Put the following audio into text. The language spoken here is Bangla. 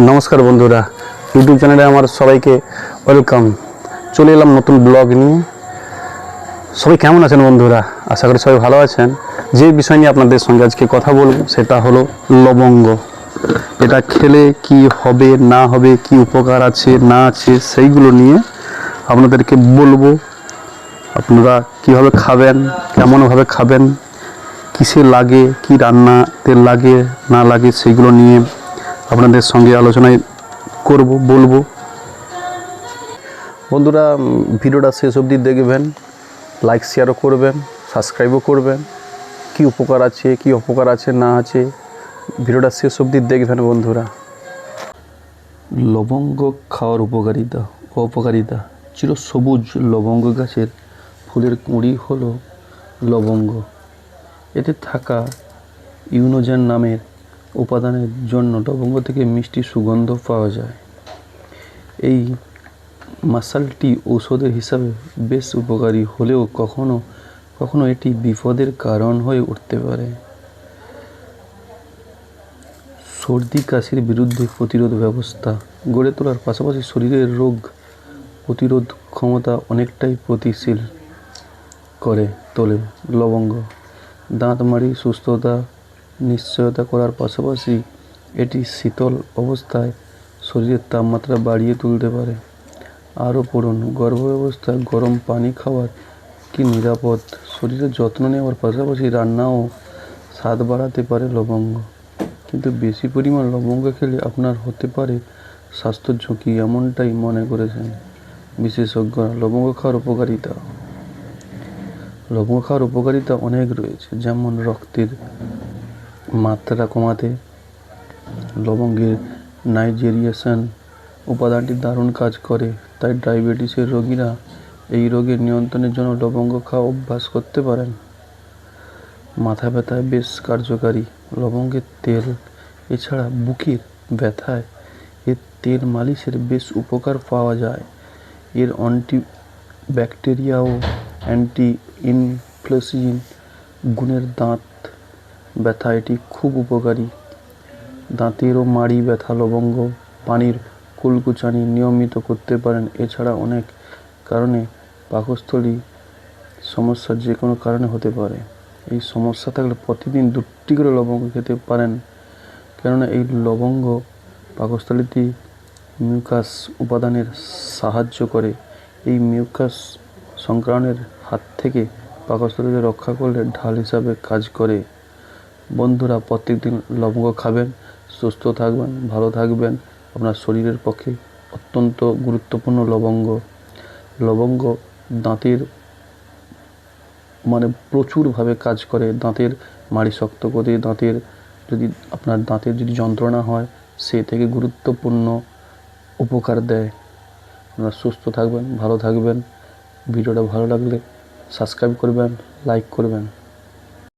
নমস্কার বন্ধুরা ইউটিউব চ্যানেলে আমার সবাইকে ওয়েলকাম চলে এলাম নতুন ব্লগ নিয়ে। সবাই কেমন আছেন বন্ধুরা? আশা করি সবাই ভালো আছেন। যে বিষয় নিয়ে আপনাদের সঙ্গে আজকে কথা বলব, সেটা হলো লবঙ্গ। এটা খেলে কি হবে, না হবে, কি উপকার আছে, না আছে, সেইগুলো নিয়ে আপনাদেরকে বলব। আপনারা কীভাবে খাবেন, কেমনভাবে খাবেন, কিসে লাগে, কি রান্নাতে লাগে, না লাগে, সেইগুলো নিয়ে আপনাদের সঙ্গে আলোচনায় করব বলব। বন্ধুরা ভিডিওটা শেষ অবধি দেখবেন লাইক শেয়ারও করবেন সাবস্ক্রাইবও করবেন। কি উপকার আছে কি অপকার আছে না আছে ভিডিওটা শেষ অবধি দেখবেন বন্ধুরা। লবঙ্গ খাওয়ার উপকারিতা ও অপকারিতা চিরসবুজ লবঙ্গ গাছের ফুলের কুঁড়ি হলো লবঙ্গ। এতে থাকা ইউনোজেন নামের উপাদানের জন্য লবঙ্গ থেকে মিষ্টি সুগন্ধ পাওয়া যায়। এই মাসালটি ঔষধের হিসাবে বেশ উপকারী হলেও কখনো কখনো এটি বিপদের কারণ হয়ে উঠতে পারে। সর্দি, কাশির বিরুদ্ধে প্রতিরোধ ব্যবস্থা গড়ে তোলার পাশাপাশি শরীরের রোগ প্রতিরোধ ক্ষমতা অনেকটাই প্রতিশীল করে তোলে লবঙ্গ। দাঁত মাড়ি সুস্থতা নিশ্চয়তা করার পাশাপাশি এটি শীতল অবস্থায় শরীরের তাপমাত্রা বাড়িয়ে তুলতে পারে। আরও পড়ুন গর্ভ গর্ভাবস্থায় গরম পানি খাওয়ার কি নিরাপদ? শরীরের যত্ন নেওয়ার পাশাপাশি রান্নাও স্বাদ বাড়াতে পারে লবঙ্গ। কিন্তু বেশি পরিমাণ লবঙ্গ খেলে আপনার হতে পারে স্বাস্থ্য ঝুঁকি এমনটাই মনে করেছেন বিশেষজ্ঞরা। লবঙ্গ খাওয়ার উপকারিতা। লবঙ্গ খাওয়ার উপকারিতা অনেক রয়েছে, যেমন রক্তের মাত্রা কমাতে লবঙ্গের নাইজেরিয়েশন উপাদানটি দারুণ কাজ করে। তাই ডায়াবেটিসের রোগীরা এই রোগের নিয়ন্ত্রণের জন্য লবঙ্গ খাওয়া অভ্যাস করতে পারেন। মাথা ব্যথায় বেশ কার্যকারী। লবঙ্গের তেল, এছাড়া বুকের ব্যথায় এর তেল মালিশের বেশ উপকার পাওয়া যায়। এর অ্যান্টি ব্যাকটেরিয়া ও অ্যান্টি ইনফ্লেসিন গুণের দাঁত ব্যথা, এটি খুব উপকারী। দাঁতের ও মাড়ি ব্যথা, লবঙ্গ, পানির কুলকুচানি নিয়মিত করতে পারেন। এছাড়া অনেক কারণে পাকস্থলী সমস্যা যে কোনো কারণে হতে পারে। এই সমস্যা থাকলে প্রতিদিন দুটি করে লবঙ্গ খেতে পারেন। কেননা এই লবঙ্গ পাকস্থলীতে মিউকাস উপাদানের সাহায্য করে। এই মিউকাস সংক্রমণের হাত থেকে পাকস্থলীকে রক্ষা করলে ঢাল হিসাবে কাজ করে। বন্ধুরা, প্রত্যেকদিন লবঙ্গ খাবেন, সুস্থ থাকবেন, ভালো থাকবেন। আপনার শরীরের পক্ষে অত্যন্ত গুরুত্বপূর্ণ লবঙ্গ। লবঙ্গ দাঁতের মানে প্রচুরভাবে কাজ করে। দাঁতের মাড়ি শক্ত করে, দাঁতের যদি আপনার দাঁতের যদি যন্ত্রণা হয়, সে থেকে গুরুত্বপূর্ণ উপকার দেয়। আপনারা সুস্থ থাকবেন, ভালো থাকবেন। ভিডিওটা ভালো লাগলে সাবস্ক্রাইব করবেন, লাইক করবেন।